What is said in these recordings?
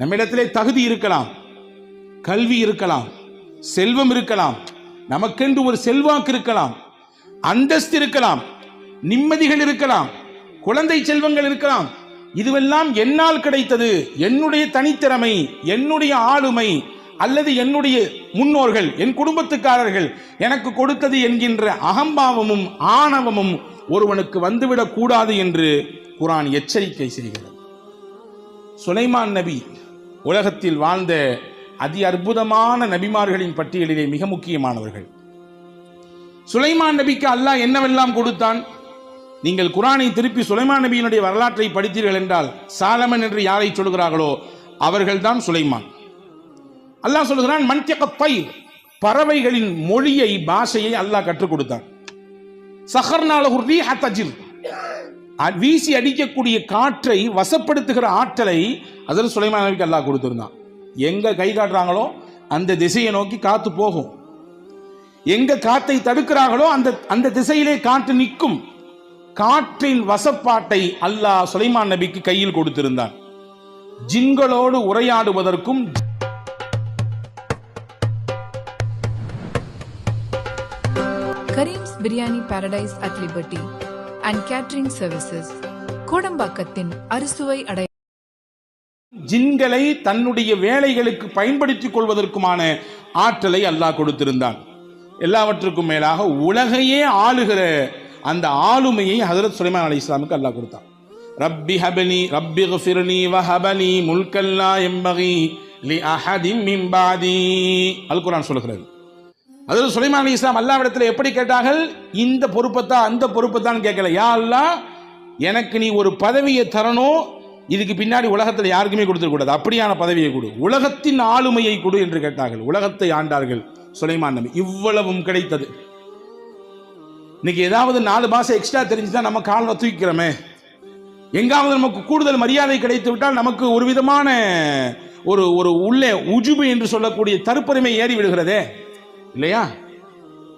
நம்மிடத்திலே தகுதி இருக்கலாம் கல்வி இருக்கலாம் செல்வம் இருக்கலாம் நமக்கென்று ஒரு செல்வாக்கு இருக்கலாம் அந்தஸ்து இருக்கலாம் நிம்மதிகள் இருக்கலாம் குழந்தை செல்வங்கள் இருக்கலாம். இதுவெல்லாம் என்னால் கிடைத்தது என்னுடைய தனித்திறமை என்னுடைய ஆளுமை அல்லது என்னுடைய முன்னோர்கள் என் குடும்பத்துக்காரர்கள் எனக்கு கொடுத்தது என்கின்ற அகம்பாவமும் ஆணவமும் ஒருவனுக்கு வந்துவிடக் கூடாது என்று குரான் எச்சரிக்கை செய்கிறது. சுலைமான் நபி உலகத்தில் வாழ்ந்த அதி அற்புதமான நபிமார்களின் பட்டியலிலே மிக முக்கியமானவர்கள். சுலைமான் நபிக்கு அல்லாஹ் என்னவெல்லாம் கொடுத்தான்? நீங்கள் குரானை திருப்பி சுலைமான் நபியினுடைய வரலாற்றை படித்தீர்கள் என்றால் சாலமன் என்று யாரை சொல்கிறார்களோ அவர்கள்தான் சுலைமான். அல்லாஹ் சொல்கிறான் மன்தியகத்தை பறவைகளின் மொழியை பாஷையை அல்லாஹ் கற்றுக் கொடுத்தான். சஹர்னால தஜிர். வீசி அடிக்கக்கூடிய காற்றை வசப்படுத்துகிற ஆற்றலை அதில் சுலைமான் நபிக்கு அல்லாஹ் கொடுத்திருந்தான். எங்க கை காட்டுறாங்களோ அந்த திசையை நோக்கி காத்து போகும். எங்க காத்தை தடுக்கிறார்களோ அந்த அந்த திசையிலே காற்று நிற்கும். காற்றின் வசப்பாட்டை அல்லாஹ் சுலைமான் நபிக்கு கையில் கொடுத்திருந்தான். ஜின்களோடு உரையாடுவதற்கும் Karim's biryani paradise at Liberty and catering services கோடம்பாக்கத்தின் அறுசுவை அடை ஜின்களை தன்னுடைய வேலைகளுக்கு பயன்படுத்திக் கொள்வதற்குமான ஆற்றலை அல்லாஹ் கொடுத்திருந்தான். எல்லாவற்றுக்கும் மேலாக உலகையே ஆளுகிற அந்த ஆளுமையை ஹசரத் சுலைமான் அலி இஸ்லாமுக்கு அல்லாஹ் கொடுத்தான். ரப்பி ஹபனி ரப்பி ஃபிர்னி வஹபனி முல்கல்லா எம்பகி லி அஹதிம் மிம்பாதி பாதி. அல் சொல்லுகிறது. அதில் சுலைமான் அலி இஸ்லாம் அல்லாவிடத்தில் எப்படி கேட்டார்கள்? இந்த பொறுப்பைத்தான் அந்த பொறுப்பைத்தான் கேட்கல. யா எனக்கு நீ ஒரு பதவியை தரணும் இதுக்கு பின்னாடி உலகத்தில் யாருக்குமே கொடுத்துருக்கூடாது அப்படியான பதவியை கொடு. உலகத்தின் ஆளுமையை கொடு என்று கேட்டார்கள். உலகத்தை ஆண்டார்கள் சுலைமான் நபி. இவ்வளவும் கிடைத்தது. இன்னைக்கு ஏதாவது நாலு மாதம் எக்ஸ்ட்ரா தெரிஞ்சுதான் நம்ம காலில் தூக்கிக்கிறோமே. எங்காவது நமக்கு கூடுதல் மரியாதை கிடைத்து விட்டால் நமக்கு ஒரு விதமான ஒரு ஒரு உள்ளே உஜுபு என்று சொல்லக்கூடிய தருப்பருமை ஏறி விடுகிறதே இல்லையா?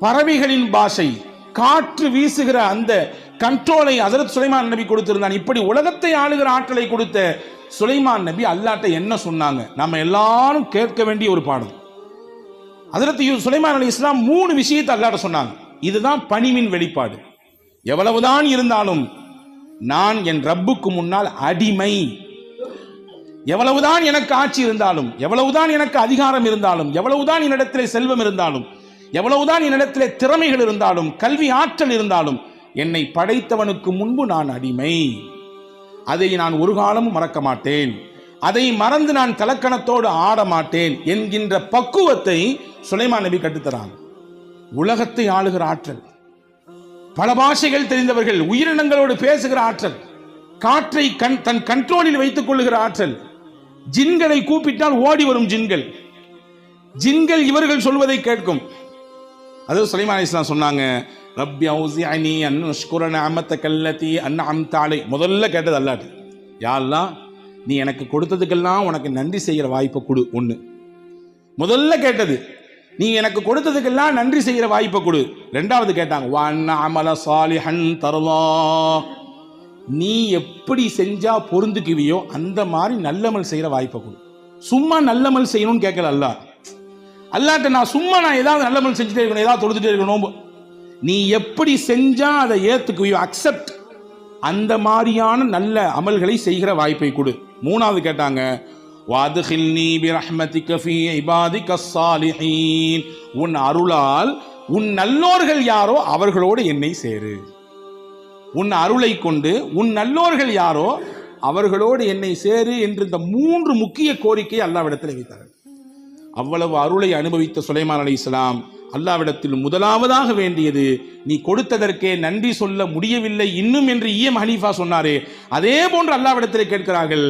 பறவைகளின் பாஷை காற்று வீசுகிற அந்த கண்ட்ரோலை ஹசரத் சுலைமான் நபி கொடுத்திருந்தான். இப்படி உலகத்தை ஆளுகிற ஆற்றலை கொடுத்த சுலைமான் நபி அல்லாட்ட என்ன சொன்னாங்க? நம்ம எல்லாரும் கேட்க வேண்டிய ஒரு பாடம். அதரத் சுலைமான் அலி இஸ்லாம் மூணு விஷயத்தை அல்லாட்ட சொன்னாங்க. இதுதான் பணிவின் வெளிப்பாடு. எவ்வளவுதான் இருந்தாலும் நான் என் ரப்புக்கு முன்னால் அடிமை. எவ்வளவுதான் எனக்கு ஆட்சி இருந்தாலும் எவ்வளவுதான் எனக்கு அதிகாரம் இருந்தாலும் எவ்வளவுதான் என்னிடத்திலே செல்வம் இருந்தாலும் எவ்வளவுதான் என்னிடத்திலே திறமைகள் இருந்தாலும் கல்வி ஆற்றல் இருந்தாலும் என்னை படைத்தவனுக்கு முன்பு நான் அடிமை. அதை நான் ஒரு காலமும் மறக்க மாட்டேன். அதை மறந்து நான் தலக்கணத்தோடு ஆட மாட்டேன் என்கின்ற பக்குவத்தை சுலைமான் நபி கட்டுத்தரான். உலகத்தை ஆளுகிற ஆற்றல். பல பாஷைகள் தெரிந்தவர்கள் உயிரினங்களோடு பேசுகிற ஆற்றல். காற்றை கண் தன் கண்ட்ரோலில் வைத்துக் கொள்ளுகிற ஆற்றல். ஜின்களை கூப்பிட்டால் ஓடி வரும் ஜின்கள். ஜின்கள் இவர்கள் சொல்வதை கேட்கும். அது சுலைமான் இஸ்லாம் சொன்னாங்க ரப்பி அவுசி அனி அன் அஷ்குர கல்லத்தி கல்லதி அம்தாலை முதல்ல கேட்டது அல்லாட்டு யாரெல்லாம் நீ எனக்கு கொடுத்ததுக்கெல்லாம் உனக்கு நன்றி செய்கிற வாய்ப்பை கொடு ஒன்று முதல்ல கேட்டது நீ எனக்கு கொடுத்ததுக்கெல்லாம் நன்றி செய்கிற வாய்ப்பை கொடு. ரெண்டாவது கேட்டாங்க வன் அமல சாலிஹன் தருவா நீ எப்படி செஞ்சா பொருந்துக்குவியோ அந்த மாதிரி நல்லமல் செய்கிற வாய்ப்பை கொடு. சும்மா நல்லமல் செய்யணும்னு கேட்கல அல்லாஹ். அல்லாட்ட நான் சும்மா நான் ஏதாவது நல்லமல் செஞ்சுட்டே இருக்கணும் ஏதாவது தொழுதுட்டே இருக்கணும் நீ எப்படி செஞ்சா அதை ஏத்துக்குவியோ அக்செப்ட் அந்த மாதிரியான நல்ல அமல்களை செய்கிற வாய்ப்பை கொடு. மூணாவது கேட்டாங்க வாதுஹில்னி பிரஹ்மதிக ஃபீ இபாதிக ஸாலிஹீன். உன் அருளால் உன் நல்லோர்கள் யாரோ அவர்களோடு என்னை சேரு. உன் அருளை கொண்டு உன் நல்லோர்கள் யாரோ அவர்களோடு என்னை சேரு என்று இந்த மூன்று முக்கிய கோரிக்கை அல்லாவிடத்தில் வைத்தார்கள். அவ்வளவு அருளை அனுபவித்த சுலைமான் அலி இஸ்லாம் அல்லாவிடத்தில் முதலாவதாக வேண்டியது நீ கொடுத்ததற்கே நன்றி சொல்ல முடியவில்லை இன்னும் என்று ஈஎம் ஹனீஃபா சொன்னாரே. அதே போன்று அல்லாவிடத்தில் கேட்கிறார்கள்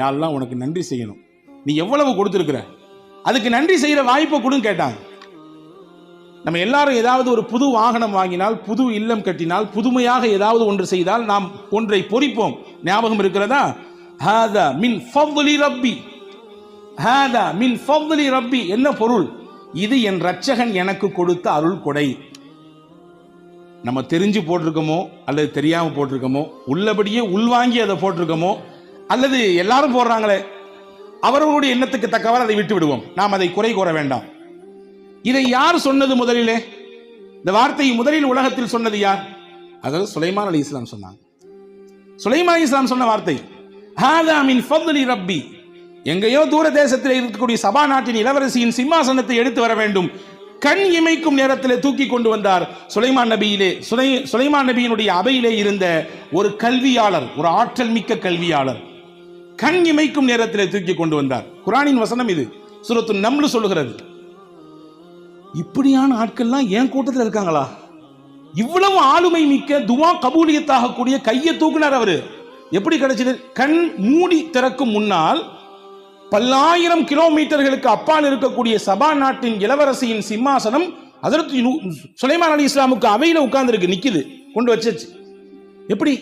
யாரெல்லாம் உனக்கு நன்றி செய்யணும்? நீ எவ்வளவு கொடுத்துருக்குற? அதுக்கு நன்றி செய்கிற வாய்ப்பை கொடுன்னு கேட்டாங்க. நம்ம எல்லாரும் ஏதாவது ஒரு புது வாகனம் வாங்கினால் புது இல்லம் கட்டினால் புதுமையாக ஏதாவது ஒன்று செய்தால் நாம் ஒன்றை பொறிப்போம். ஞாபகம் இருக்கிறதா? ஹாதா மின் ஃபவ்லி ரப்பி. ஹாதா மின் ஃபவ்லி ரப்பி. என்ன பொருள்? இது என் ரட்சகன் எனக்கு கொடுத்த அருள் கொடை. நம்ம தெரிஞ்சு போட்டிருக்கோமோ அல்லது தெரியாமல் போட்டிருக்கோமோ உள்ளபடியே உள்வாங்கி அதை போட்டிருக்கோமோ அல்லது எல்லாரும் போடுறாங்களே அவர்களுடைய எண்ணத்துக்கு தக்கவாறு அதை விட்டு விடுவோம் நாம் அதை குறை கூற வேண்டாம். இதை யார் சொன்னது முதலிலே? இந்த வார்த்தையை முதலில் உலகத்தில் சொன்னது யார்? அதாவது சுலைமான் அலி இஸ்லாம் சொன்னாங்க. சுலைமான் அலி இஸ்லாம் சொன்ன வார்த்தை ஹாதா மின் ஃபத்லி ரப்பி. எங்கேயோ தூர தேசத்தில் இருக்கக்கூடிய சபா நாட்டின் இளவரசியின் சிம்மாசனத்தை எடுத்து வர வேண்டும். கண் இமைக்கும் நேரத்தில் தூக்கி கொண்டு வந்தார் சுலைமான் நபியிலே. சுலை சுலைமான் நபியினுடைய அவையிலே இருந்த ஒரு கல்வியாளர் ஒரு ஆற்றல் மிக்க கல்வியாளர் கண் இமைக்கும் நேரத்தில் தூக்கி கொண்டு வந்தார். குரானின் வசனம் இது. சுரத்து நம்லு சொல்லுகிறது. இப்படியான ஆட்கள்லாம் என் கூட்டத்தில் இருக்காங்களா? இவ்வளவு ஆளுமை மிக்க துவா கபூலியத்தாக கூடிய கையை தூக்குனார் அவரு. எப்படி கிடைச்சது? கண் மூடி திறக்கும் முன்னால் பல்லாயிரம் கிலோமீட்டர்களுக்கு அப்பால் இருக்கக்கூடிய சபா நாட்டின் இளவரசியின் சிம்மாசனம் அதற்கு சுலைமான் அலி இஸ்லாமுக்கு அவையில் உட்கார்ந்துருக்கு நிற்கிது கொண்டு வச்சிருச்சு எப்படி?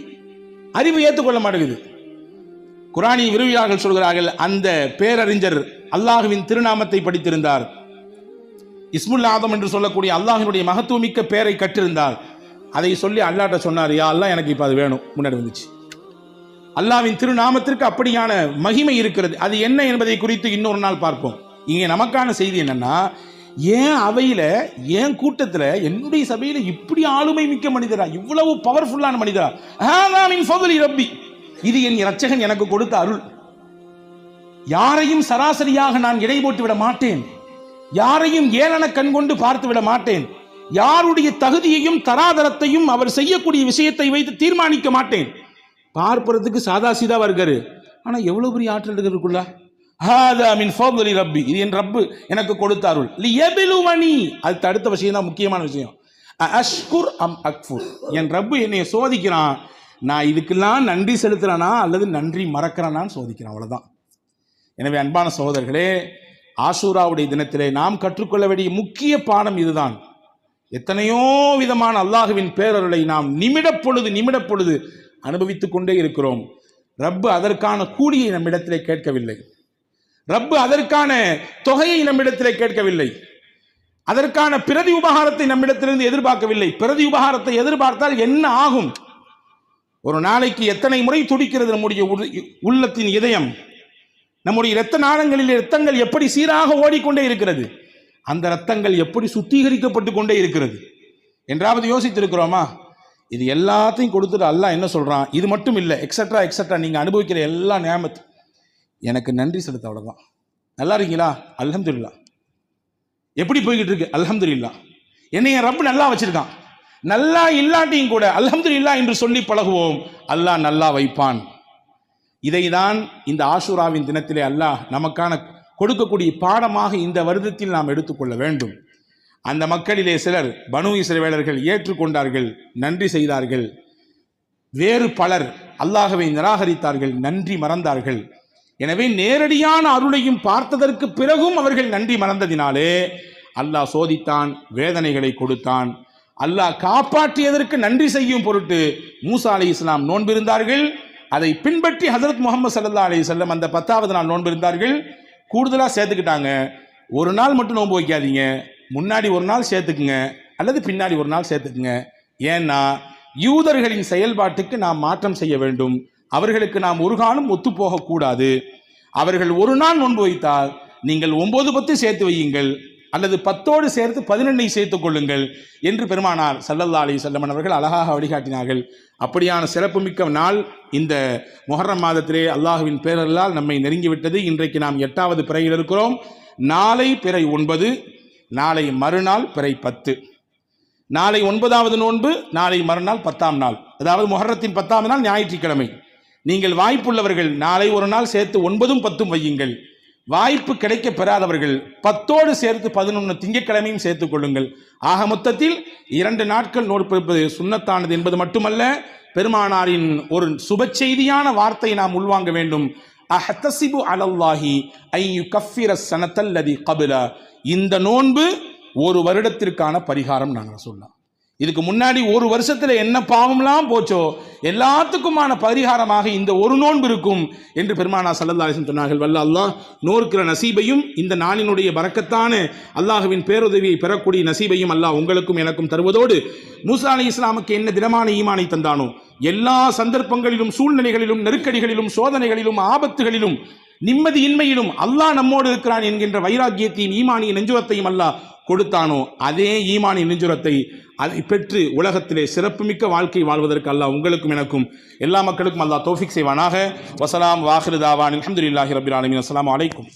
அறிவு ஏற்றுக்கொள்ள மாட்டேங்குது. குரானி விரும்பியார்கள் சொல்கிறார்கள் அந்த பேரறிஞர் அல்லாஹுவின் திருநாமத்தை படித்திருந்தார். இஸ்முல் ஆதம் என்று சொல்லக்கூடிய அல்லாஹினுடைய மகத்துவமிக்க பெயரை கற்றிருந்தார். அதை சொல்லி அல்லாட்ட சொன்னார் யா அல்லாஹ் எனக்கு இப்போ அது வேணும். முன்னாடி வந்துச்சு. அல்லாவின் திருநாமத்திற்கு அப்படியான மகிமை இருக்கிறது. அது என்ன என்பதை குறித்து இன்னொரு நாள் பார்ப்போம். இங்கே நமக்கான செய்தி என்னன்னா ஏன் அவையில் ஏன் கூட்டத்தில் என்னுடைய சபையில் இப்படி ஆளுமை மிக்க மனிதரா இவ்வளவு பவர்ஃபுல்லான மனிதரா? ரப்பி. இது என் இரட்சகன் எனக்கு கொடுத்த அருள். யாரையும் சராசரியாக நான் இடை போட்டு விட மாட்டேன். யாரையும் ஏளன கண் கொண்டு பார்த்து விட மாட்டேன். யாருடைய தகுதியையும் தராதரத்தையும் அவர் செய்யக்கூடிய விஷயத்தை வைத்து தீர்மானிக்க மாட்டேன். பார்ப்பதற்கு சாதா சீதாவா இருக்காரு. ஆனா எவ்வளவு பெரிய ஆற்றல் இருக்குல்ல ஹாதா மின் ஃபضل ரப்பி. இது என் ரப்பு எனக்கு கொடுத்த அருள் லியபிலுவனி அது அடுத்த விஷயம் தான் முக்கியமான விஷயம். அஷ்குர் அம் அக்ஃபுர். என் ரப்பு என்னை சோதிக்கிறான். நான் இதுக்கெல்லாம் நன்றி செலுத்துறேனா அல்லது நன்றி மறக்கிறேனான்னு சோதிக்கிறேன். அவ்வளோதான் எனவே அன்பான சகோதரர்களே ஆசூராவுடைய தினத்திலே நாம் கற்றுக்கொள்ள வேண்டிய முக்கிய பாடம் இதுதான். எத்தனையோ விதமான அல்லாஹுவின் பேரருளை நாம் நிமிடப்பொழுது பொழுது நிமிடப் பொழுது அனுபவித்துக் கொண்டே இருக்கிறோம். ரப்பு அதற்கான கூலியை நம்மிடத்திலே கேட்கவில்லை. ரப்பு அதற்கான தொகையை நம்மிடத்திலே கேட்கவில்லை. அதற்கான பிரதி உபகாரத்தை நம்மிடத்திலிருந்து எதிர்பார்க்கவில்லை. பிரதி உபகாரத்தை எதிர்பார்த்தால் என்ன ஆகும்? ஒரு நாளைக்கு எத்தனை முறை துடிக்கிறது நம்முடைய உள்ளத்தின் இதயம்? நம்முடைய இரத்த நாளங்களில் இரத்தங்கள் எப்படி சீராக ஓடிக்கொண்டே இருக்கிறது? அந்த இரத்தங்கள் எப்படி சுத்திகரிக்கப்பட்டு கொண்டே இருக்கிறது? என்றாவது யோசித்திருக்கிறோமா? இது எல்லாத்தையும் கொடுத்துட்டு அல்லாஹ் என்ன சொல்கிறான் இது மட்டும் இல்லை எக்ஸட்ரா எக்ஸட்ரா நீங்கள் அனுபவிக்கிற எல்லா நியாமத்து. எனக்கு நன்றி செலுத்த அவ்வளோதான் நல்லா இருக்கீங்களா? அலமதுல்லா எப்படி போய்கிட்டு இருக்கு? அல்ஹம்துலில்லாஹ் என்னை என் ரப்பு நல்லா வச்சிருக்கான். நல்லா இல்லாட்டியும் கூட அல்ஹம்துலில்லாஹ் என்று சொல்லி பழகுவோம். அல்லாஹ் நல்லா வைப்பான். இதைதான் இந்த ஆஷுராவின் தினத்திலே அல்லாஹ் நமக்கான கொடுக்கக்கூடிய பாடமாக இந்த வருடத்தில் நாம் எடுத்துக்கொள்ள வேண்டும். அந்த மக்களிலே சிலர் பனு இசைவேலர்கள் ஏற்றுக்கொண்டார்கள் நன்றி செய்தார்கள். வேறு பலர் அல்லாஹவை நிராகரித்தார்கள் நன்றி மறந்தார்கள். எனவே நேரடியான அருளையும் பார்த்ததற்கு பிறகும் அவர்கள் நன்றி மறந்ததினாலே அல்லாஹ் சோதித்தான் வேதனைகளை கொடுத்தான். அல்லாஹ் காப்பாற்றியதற்கு நன்றி செய்யும் பொருட்டு மூசா அலி இஸ்லாம் நோன்பிருந்தார்கள். அதை பின்பற்றி ஹசரத் முகமது சல்லா அலி செல்லம் அந்த பத்தாவது நாள் நோன்பிருந்தார்கள் கூடுதலாக சேர்த்துக்கிட்டாங்க. ஒரு நாள் மட்டும் நோன்பு வைக்காதீங்க. முன்னாடி ஒரு நாள் சேர்த்துக்குங்க. அல்லது பின்னாடி ஒரு நாள் சேர்த்துக்குங்க. ஏன்னா யூதர்களின் செயல்பாட்டுக்கு நாம் மாற்றம் செய்ய வேண்டும். அவர்களுக்கு நாம் ஒரு காலம் ஒத்துப்போகக்கூடாது அவர்கள் ஒரு நாள் நோன்பு வைத்தால் நீங்கள் ஒன்பது பத்து சேர்த்து வையுங்கள். அல்லது பத்தோடு சேர்த்து பதினெண்ணை சேர்த்துக் கொள்ளுங்கள் என்று பெருமானார் சல்லல்லா அலி செல்லமன் அவர்கள் அழகாக வழிகாட்டினார்கள். அப்படியான சிறப்புமிக்க நாள் இந்த முஹர்ரம் மாதத்திலே அல்லாஹுவின் பேரலால் நம்மை நெருங்கிவிட்டது. இன்றைக்கு நாம் எட்டாவது பிறையில் இருக்கிறோம். நாளை பிறை ஒன்பது நாளை மறுநாள் பிறை பத்து. நாளை ஒன்பதாவது நோன்பு நாளை மறுநாள் பத்தாம் நாள். அதாவது மொஹரத்தின் பத்தாம் நாள் ஞாயிற்றுக்கிழமை. நீங்கள் வாய்ப்புள்ளவர்கள் நாளை ஒரு நாள் சேர்த்து ஒன்பதும் பத்தும் வையுங்கள். வாய்ப்பு கிடைக்க பெறாதவர்கள் பத்தோடு சேர்த்து பதினொன்று திங்கட்கிழமையும் சேர்த்துக் கொள்ளுங்கள். ஆக மொத்தத்தில் இரண்டு நாட்கள் நோட்பிருப்பது சுண்ணத்தானது என்பது மட்டுமல்ல பெருமானாரின் ஒரு சுப செய்தியான வார்த்தை நாம் உள்வாங்க வேண்டும். அஹத்தசிபு அலல்லாஹி ஐயு கஃபிர சனத்தல்லதி கபில. இந்த நோன்பு ஒரு வருடத்திற்கான பரிகாரம் நாங்கள் சொல்லலாம் இதுக்கு முன்னாடி ஒரு வருஷத்தில் என்ன பாவம்லாம் போச்சோ எல்லாத்துக்குமான பரிகாரமாக இந்த ஒரு நோன்பு இருக்கும் என்று பெருமானா சல்லல்லா சொன்னார்கள். வல்ல அல்லாஹ் நோர்க்கிற நசீபையும் இந்த நாளினுடைய பறக்கத்தான அல்லாஹுவின் பேருதவியை பெறக்கூடிய நசீபையும் அல்லாஹ் உங்களுக்கும் எனக்கும் தருவதோடு மூசா அலி இஸ்லாமுக்கு என்ன திடமான ஈமானை தந்தானோ எல்லா சந்தர்ப்பங்களிலும் சூழ்நிலைகளிலும் நெருக்கடிகளிலும் சோதனைகளிலும் ஆபத்துகளிலும் நிம்மதியின்மையிலும் அல்லாஹ் நம்மோடு இருக்கிறான் என்கின்ற வைராக்கியத்தையும் ஈமானிய நெஞ்சுரத்தையும் அல்லாஹ் கொடுத்தானோ அதே ஈமானிய நெஞ்சுரத்தை அதை பெற்று உலகத்திலே சிறப்புமிக்க வாழ்க்கை வாழ்வதற்கு அல்லாஹ் உங்களுக்கும் எனக்கும் எல்லா மக்களுக்கும் அல்லாஹ் தோஃபிக் செய்வானாக. வசலாம் வாஹிருதாவான் தாவான் அல்ஹம்துலில்லாஹி ரபில் ஆலமீன். அலைக்கும்.